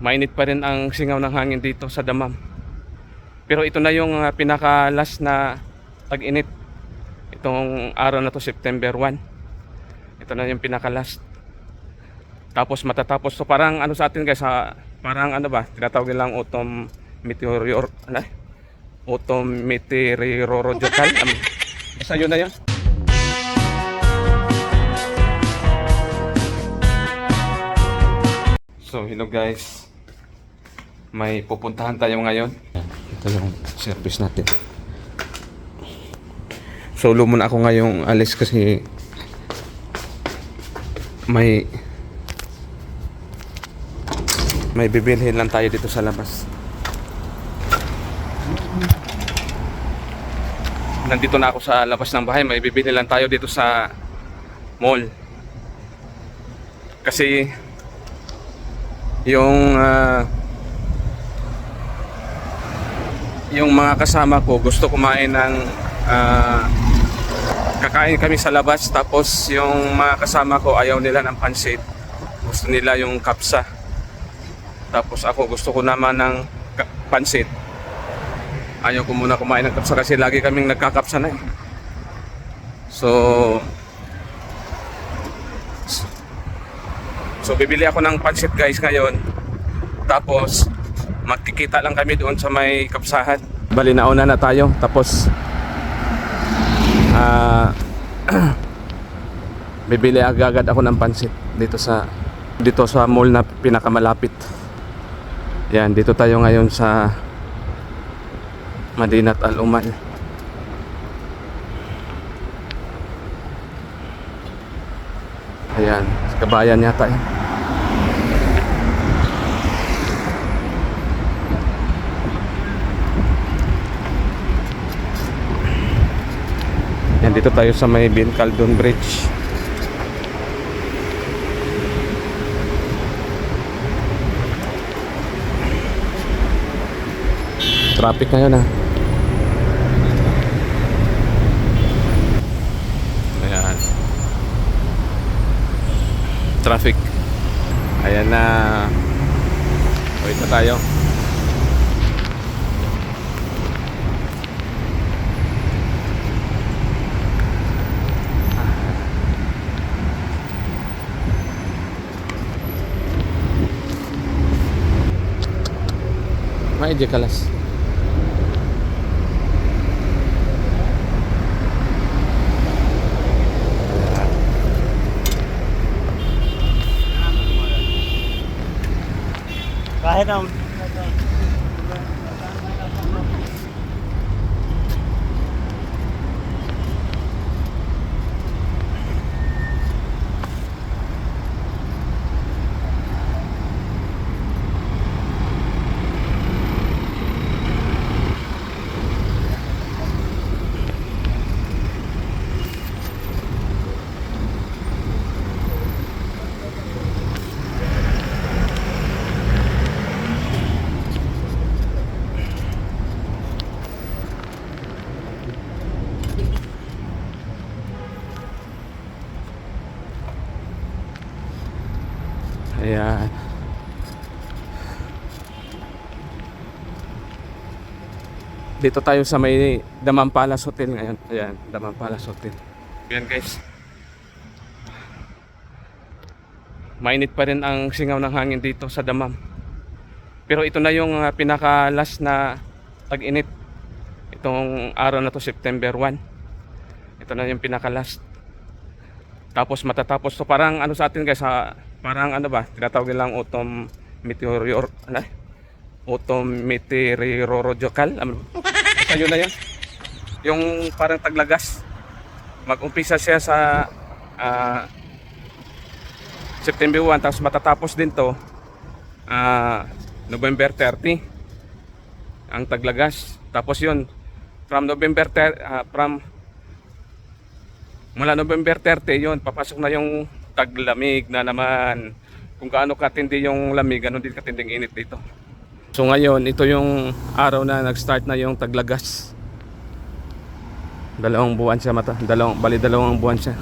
mainit pa rin ang singaw ng hangin dito sa damam. Pero ito na yung uh, pinaka-last na tag-init. Itong araw na to, September 1. Ito na yung pinaka-last. Tapos matatapos. So parang ano sa atin guys, ha, parang ano ba, tinatawag nilang autumn meteor, ano? Autumn meteorological. Um, basta yun na yun. So, hello guys. May pupuntahan tayo ngayon. Ito yung service natin. Solo muna ako ngayong alis kasi may may bibilhin lang tayo dito sa labas. Nandito na ako sa labas ng bahay. May bibili lang tayo dito sa mall. Kasi yung ah, yung mga kasama ko gusto kumain ng ah, kakain kami sa labas. Tapos yung mga kasama ko ayaw nila ng pansit. Gusto nila yung kapsa. Tapos ako gusto ko naman ng pansit. Ayaw ko muna kumain ng kapsa kasi lagi kaming nagkakapsa na eh. So So bibili ako ng pansit guys ngayon. Tapos magkikita lang kami doon sa may kapsahan. Bali nauna na tayo. Tapos ah bibili agad ako ng pansit dito sa dito sa mall na pinakamalapit. Yan, dito tayo ngayon sa Madinat Al Umal. Ayan, kabayan yata eh. Yan, dito tayo sa may Bin Caldon Bridge. Traffic ngayon ah. Ayan. Traffic. Ayan na. Wait na tayo. May di kalas. Kahit ang Ayan. Dito tayo sa may Damam Palace Hotel ngayon. Ayan, Damam Palace Hotel. Ayan guys. Mainit pa rin ang singaw ng hangin dito sa Damam. Pero ito na yung uh, pinaka-last na tag-init. Itong araw na to September 1. Ito na yung pinaka-last. Tapos matatapos to parang ano sa atin guys ha, parang ano ba tinatawag nilang autumn meteor ano autumn meteorological ano yun na yun. Yung parang taglagas. Mag-umpisa siya sa ah, September 1 tapos matatapos din to ah, November 30 ang taglagas. Tapos yun from November 30 ah, from mula November 30 yon papasok na yung taglamig na naman. Kung gaano katindi yung lamig ganun din katinding init dito so ngayon ito yung araw na nag-start na yung taglagas dalawang buwan siya mata dalawang, bali dalawang buwan siya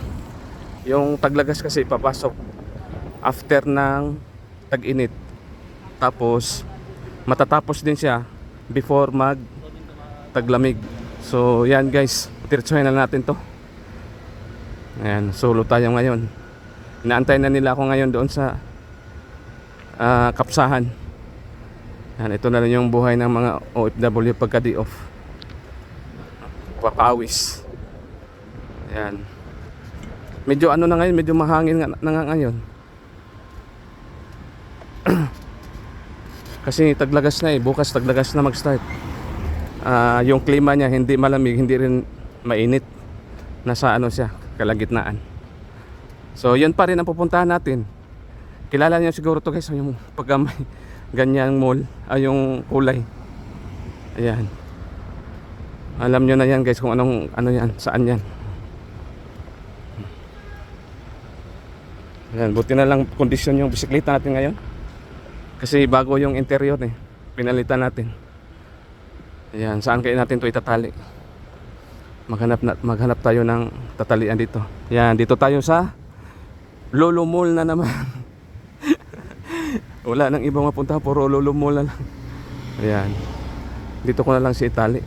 yung taglagas kasi papasok after ng tag-init Tapos matatapos din siya before mag taglamig. So yan guys, diretsuhin na natin to. Ayan, solo tayo ngayon. Inaantay na nila ako ngayon doon sa ah, kapsahan. Yan, ito na rin yung buhay ng mga OFW pagka day off. Papawis. Ayan. Medyo ano na ngayon, medyo mahangin nga, na nga ngayon. Kasi taglagas na eh, bukas taglagas na mag-start. Ah, yung klima niya hindi malamig, hindi rin mainit. Nasa ano siya, kalagitnaan. So, yun pa rin ang pupuntahan natin. Kilala niyo siguro to guys, yung pagka may ganyang mall, ay yung kulay. Ayan. Alam niyo na yan guys kung anong ano yan, saan yan. Ayan, buti na lang kondisyon yung bisikleta natin ngayon. Kasi bago yung interior eh. Pinalitan natin. Ayan, saan kaya natin ito itatali? Maghanap, na, maghanap tayo ng tatalian dito. Ayan, dito tayo sa Lolo Mall na naman. Wala nang ibang mapunta, puro Lolo Mall na lang. Ayan. Dito ko na lang si itali.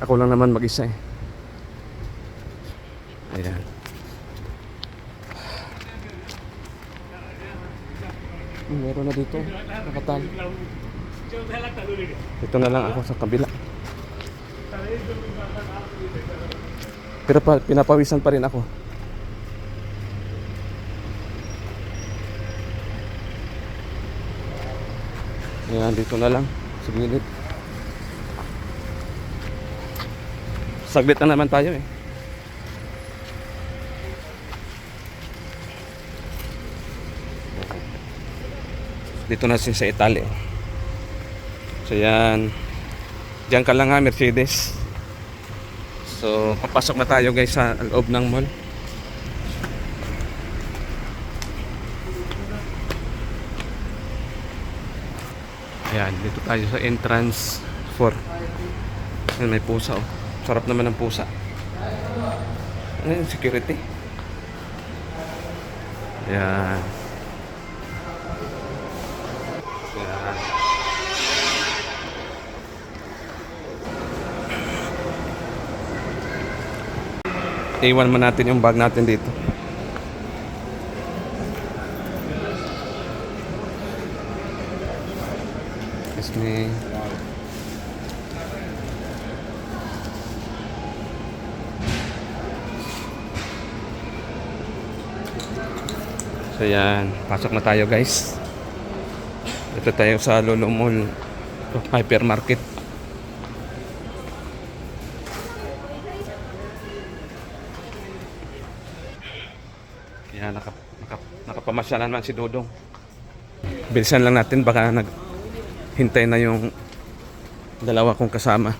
Ako lang naman mag-isa eh. Ayan. Meron na dito. Nakatali. Dito na lang ako sa kabila. Pero pa, pinapawisan pa rin ako. Ayan, dito na lang. Sa. Saglit na naman tayo eh. Dito na siya sa Italy. So yan. Diyan ka lang ha, Mercedes. So, papasok na tayo guys sa loob ng mall. Ayan, dito tayo sa entrance 4. Ayan, may pusa oh. Sarap naman ng pusa. Ano yung security? Ayan. Ayan. Iwan mo natin yung bag natin dito. So yan, pasok na tayo guys. Dito tayo sa Lolo Mall Hypermarket. Yan, naka, naka, nakapamasyalan man si Dodong. Bilisan lang natin, baka nag hintay na yung dalawa kong kasama.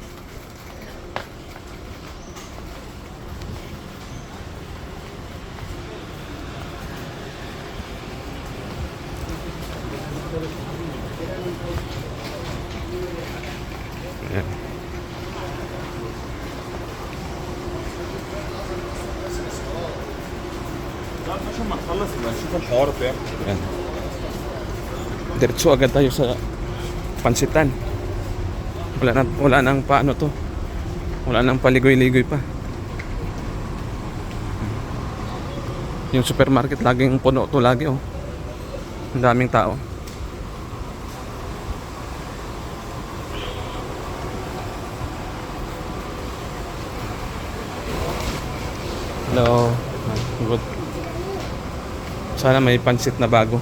Diretso agad tayo sa pansitan. Wala na wala nang paano to. Wala nang paligoy-ligoy pa. Yung supermarket laging puno to lagi oh. Ang daming tao. Hello. Good. Sana may pansit na bago.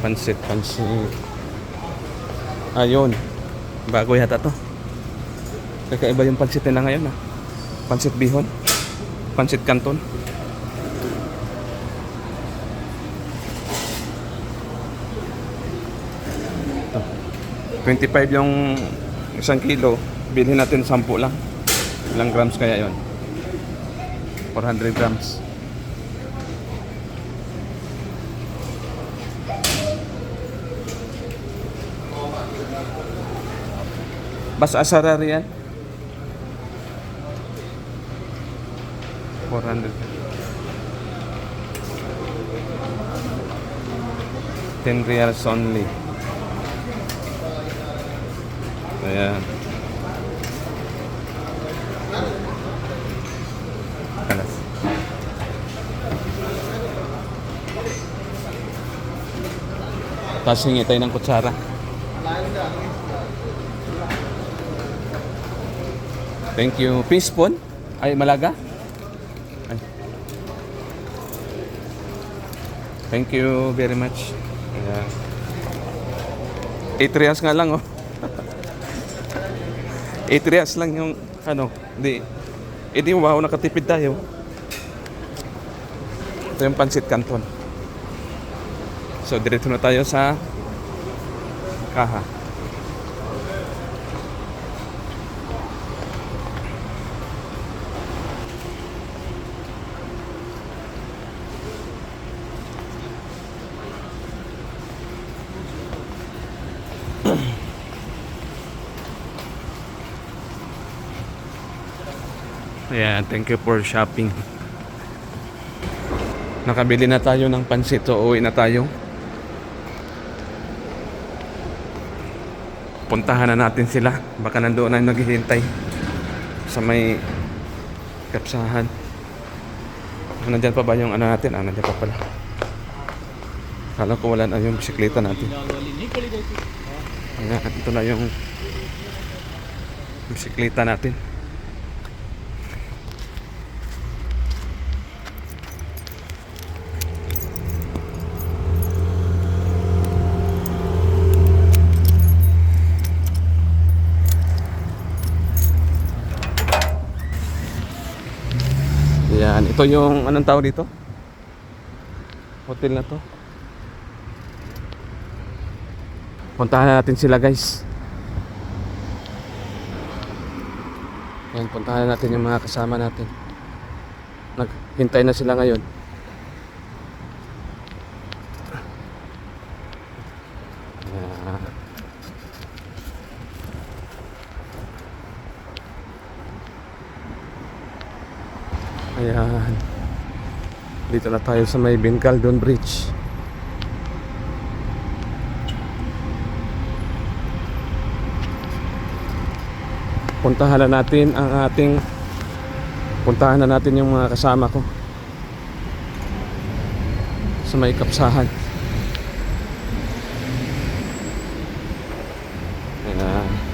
Pansit, pansit. Ayun. Bago yata to. Kakaiba yung pansit nila ngayon ah. Pansit bihon. Pansit kanton. Ito. 25 yung isang kilo. Bilhin natin 10 lang. Ilang grams kaya yon? 400 grams. Bas asarar yan? 400. 10 reals only. Ayan. Kalas. Tapos hingi tayo ng kutsara. Thank you. Fish? Ay, malaga? Ay. Thank you very much. Ayan. 8 reals nga lang, oh. 8 reals lang yung, ano, hindi. Eh di, wow, nakatipid tayo. Ito yung pansit canton. So, diretso na tayo sa kaha. Ayan, thank you for shopping. Nakabili na tayo ng pansit, so uwi na tayo. Puntahan na natin sila. Baka nandoon na naghihintay sa may kapsahan. Nandyan pa ba yung ano natin? Ah, nandyan pa pala. Kala ko wala na yung bisikleta natin. Ayan, ito na yung bisikleta natin. Yan, ito yung anong tawag dito? Hotel na to. Puntahan natin sila guys. Yan, puntahan natin yung mga kasama natin. Naghintay na sila ngayon. Yan. Ayan. Dito na tayo sa may Bingaldon Bridge. Puntahan na natin ang ating puntahan na natin yung mga kasama ko sa may kapsahan. Ayan.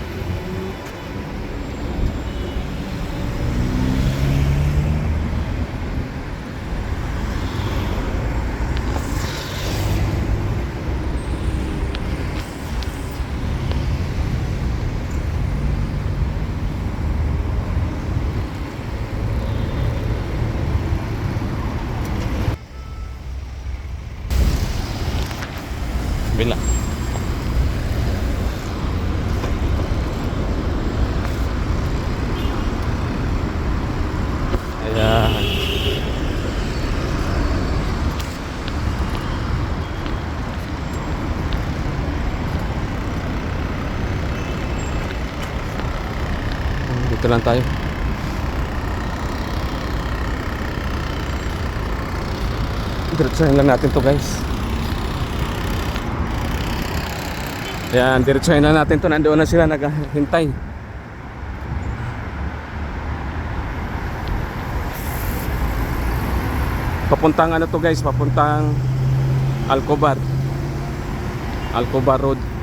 Bila. Ayan. Dito lang tayo. Diretsahin lang natin to guys. Yan, diretsahin na natin to. Nandoon na sila naghihintay. Papuntang ano to guys, papuntang Alcobar. Alcobar Road.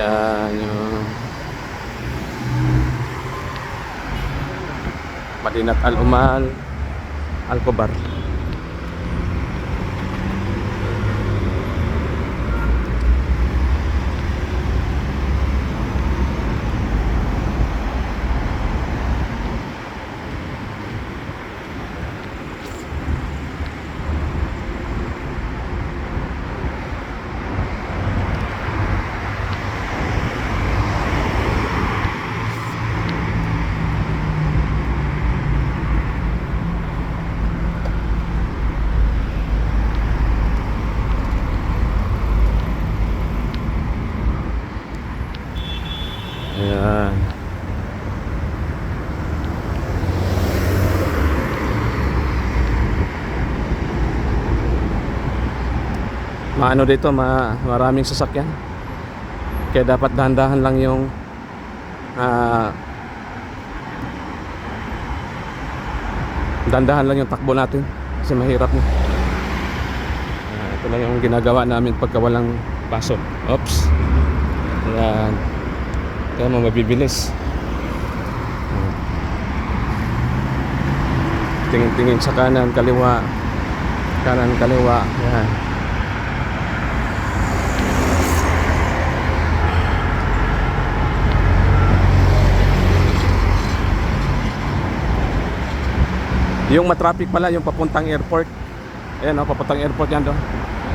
Ayan yung Madinat Al-Umal Alcobar Ayan. Maano dito, ma maraming sasakyan. Kaya dapat dahan-dahan lang yung ah dahan-dahan lang yung takbo natin kasi mahirap na. Ah, ito lang yung ginagawa namin pagka walang pasok. Oops. Ayan. Kaya mabibilis. Tingin-tingin sa kanan, kaliwa. Kanan, kaliwa. Ayan. Yung matraffic pala, yung papuntang airport. Ayan o, papuntang airport yan doon.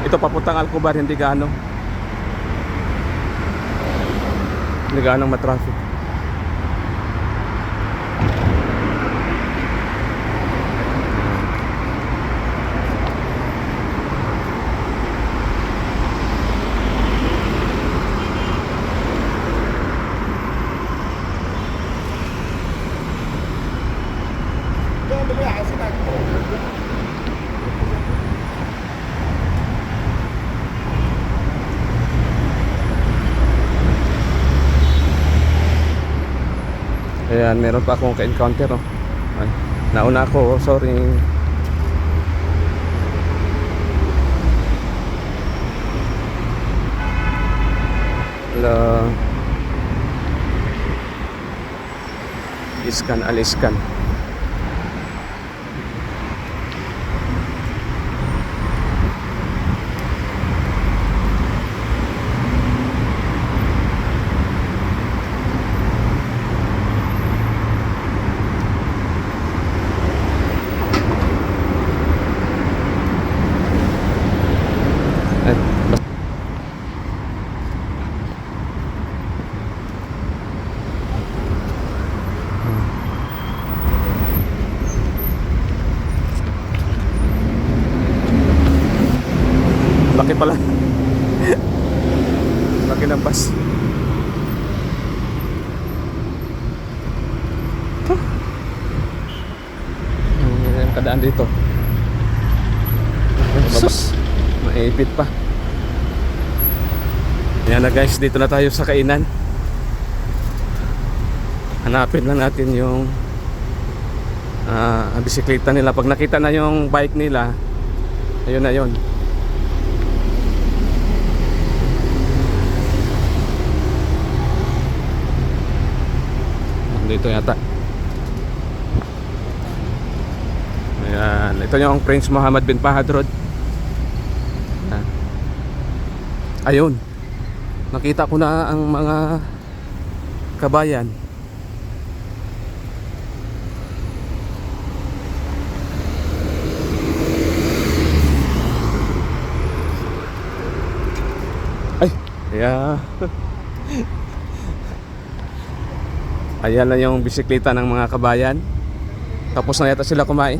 Ito papuntang Alcobar, hindi gaano. Hindi gaano matraffic. Ayan, meron pa akong ka-encounter oh. Nauna ako, oh, sorry. Hello. Iskan, aliskan. Ay, bas- Laki pala. Laki ng bus. Huh. Ang kadaan dito. Sus, maipit pa. Yan na guys, dito na tayo sa kainan. Hanapin lang natin yung ah, bisikleta nila. Pag nakita na yung bike nila, ayun na yun. Dito yata. Ayan. Ito yung Prince Muhammad bin Fahad Road. Ayun. Nakita ko na ang mga kabayan. Ay, yeah. Ayan na yung bisikleta ng mga kabayan. Tapos na yata sila kumain.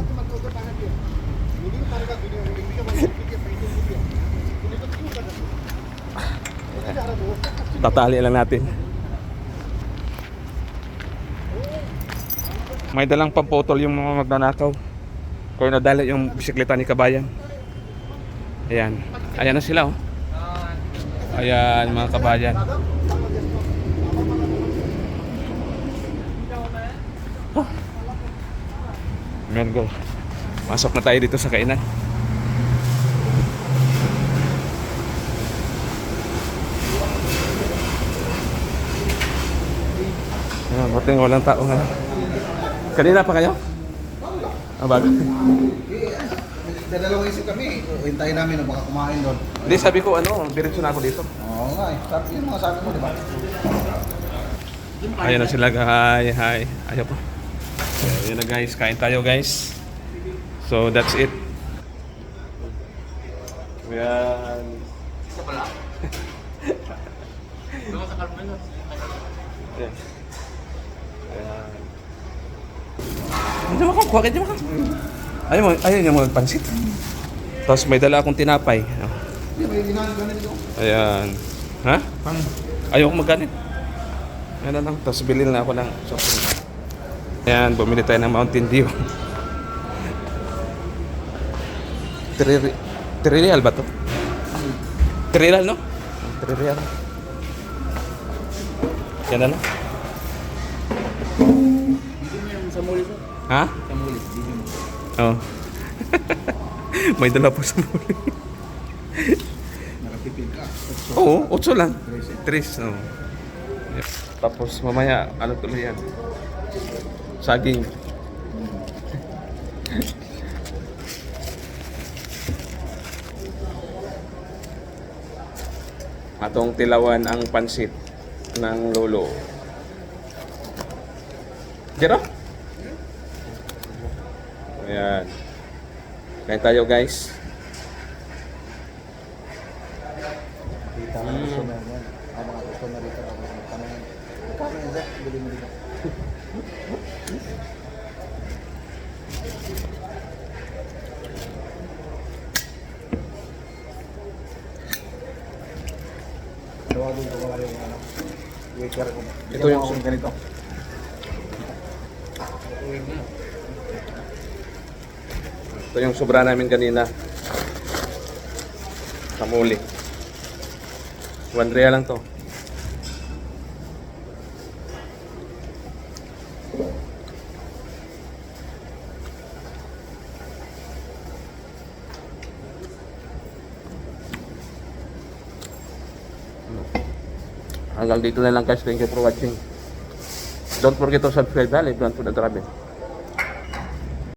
Tatali lang natin. May dalang pampotol yung mga magnanakaw. Kaya nadala yung bisikleta ni kabayan. Ayan. Ayan na sila oh. Ayan mga kabayan. Ayan go. Pasok na tayo dito sa kainan. Ayan, buting walang tao nga. Kanina pa kayo? Ah, bago. Dadalawang isip kami, hintayin namin na baka kumain doon. Hindi, sabi ko ano, diretso na ako dito. Oo nga eh, sabi yun mga sabi mo, di ba? Ayan na sila, hi, hi. Ayaw pa. So, yun na guys, kain tayo guys. So, that's it. Ayan. Isa pala. Hindi mo ka, kuha mo ka. Ayaw mo, ayaw niya mo magpansit. Tapos may dala akong tinapay. Hindi. Ayan. Ha? Ayaw ko magganit. Ano lang, tapos bilhin na ako ng drink. Ayan, bumili tayo ng Mountain Dew. 3 real ba to? 3 real, no? 3 real. Yan na, no? Ha? Sa muli. Oo. Oh. May dala po sa muli. Nakatipid ka. Oo, 8 lang. 3, no. Tapos mamaya, ano tuloy yan? Saging. Atong tilawan ang pansit ng lolo. Jero? Ayan. Kain tayo guys. Kita mo gusto na yan. Ang mga gusto na rito. Tanong. Kami yan, Zek. Bili mo dito. Tawagin ko mga yung ano. Waiter ko. Ito yung- Ito ganito. Ito yung sobra namin kanina. Kamuli. One real lang to. Hanggang dito na lang guys. Thank you for watching. Don't forget to subscribe. Dali, Brand to the Travel.